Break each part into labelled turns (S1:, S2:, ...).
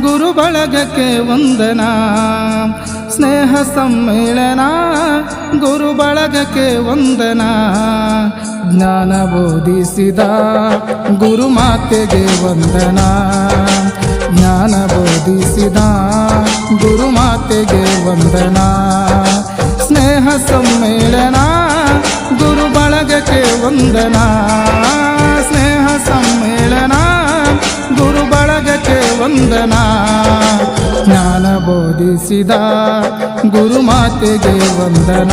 S1: ಗುರು ಬಳಗಕ್ಕೆ ವಂದನ. ಸ್ನೇಹ ಸಮ್ಮೇಳನ ಗುರು ಬಳಗಕ್ಕೆ ವಂದನ. ಜ್ಞಾನ ಬೋಧಿಸಿದ ಗುರು ಮಾತೆಗೆ ವಂದನ. ಜ್ಞಾನ ಬೋಧಿಸಿದ ಗುರು ಮಾತೆಗೆ ವಂದನ. ಸ್ನೇಹ ಸಮ್ಮೇಳನ ಗುರು ಬಳಗಕ್ಕೆ ವಂದನ. ಸ್ನೇಹ ಸಮ್ಮೇಳನ ವಂದನ ಜ್ಞಾನ ಬೋಧಿಸಿದ ಗುರು ಮಾತೆಗೆ ವಂದನ.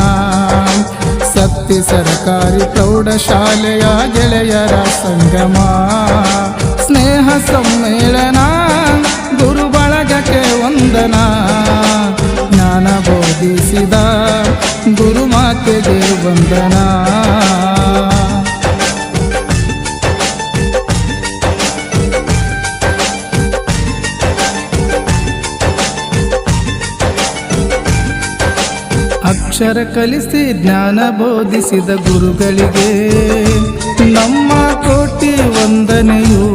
S1: ಸತ್ಯ ಸರ್ಕಾರಿ ಪ್ರೌಢಶಾಲೆಯ ಗೆಳೆಯರ ಸಂಗಮ. ಸ್ನೇಹ ಸಮ್ಮೇಳನ, ಗುರು ಬಳಗಕ್ಕೆ ವಂದನ. ಜ್ಞಾನ ಬೋಧಿಸಿದ ಗುರು ಮಾತೆಗೆ ವಂದನ. ಅಕ್ಷರ ಕಲಿಸಿ ಜ್ಞಾನ ಬೋಧಿಸಿದ ಗುರುಗಳಿಗೆ ನಮ್ಮ ಕೋಟಿ ವಂದನೆಯು.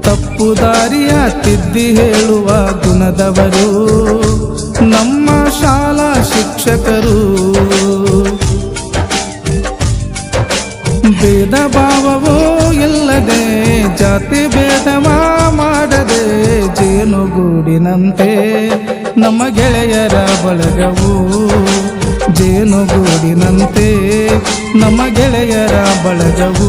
S1: ತಪ್ಪು ದಾರಿಯ ತಿದ್ದಿ ಹೇಳುವ ಗುಣದವರು ನಮ್ಮ ಶಾಲಾ ಶಿಕ್ಷಕರು. ಭೇದ ಭಾವವೋ ಇಲ್ಲದೆ ಜಾತಿ ಜೇನುಗೂಡಿನಂತೆ ನಮ್ಮ ಗೆಳೆಯರ ಬಳಗವು ಜೇನುಗೂಡಿನಂತೆ ನಮ್ಮ ಗೆಳೆಯರ ಬಳಗವು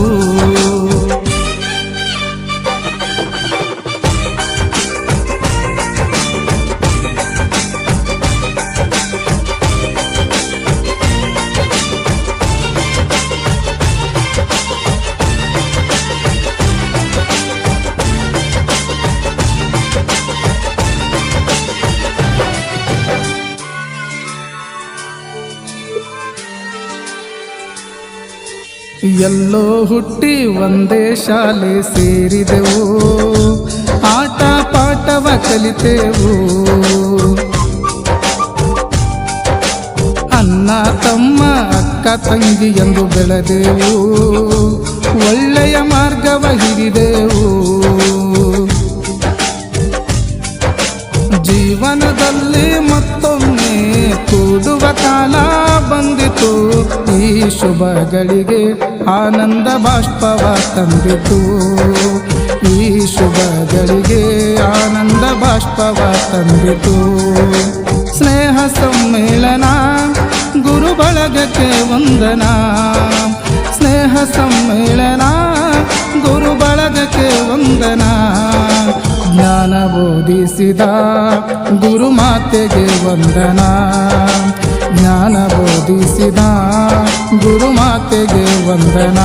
S1: ಎಲ್ಲೋ ಹುಟ್ಟಿ ಒಂದೇ ಶಾಲೆ ಸೇರಿದೆವು. ಆಟ, ಪಾಠವ ಕಲಿತೆವು. ಅನ್ನ ತಮ್ಮ, ಅಕ್ಕ, ತಂಗಿ ಎಂದು ಬೆಳೆದೆವು. ಒಳ್ಳೆಯ ಮಾರ್ಗವ ಹಿಡಿದೆವು. ಜೀವನದಲ್ಲಿ ಮತ್ತೊಮ್ಮೆ ಕೂಡುವ ಕಾಲ ಈ ಶುಭಗಳಿಗೆ ಆನಂದ ಬಾಷ್ಪವ ತಂದಿತು. ಈ ಶುಭಗಳಿಗೆ ಆನಂದ ಬಾಷ್ಪವ ತಂದಿತು. ಸ್ನೇಹ ಸಮ್ಮೇಳನ, ಗುರು ಬಳಗಕ್ಕೆ ವಂದನ. ಸ್ನೇಹ ಸಮ್ಮೇಳನ, ಗುರು ಬಳಗಕ್ಕೆ ವಂದನ. ಜ್ಞಾನ ಬೋಧಿಸಿದ ಗುರು ಮಾತೆಗೆ ವಂದನ. ಜ್ಞಾನ ಬೋಧಿಸಿದ ಗುರು ಮಾತೆಗೆ ವಂದನ.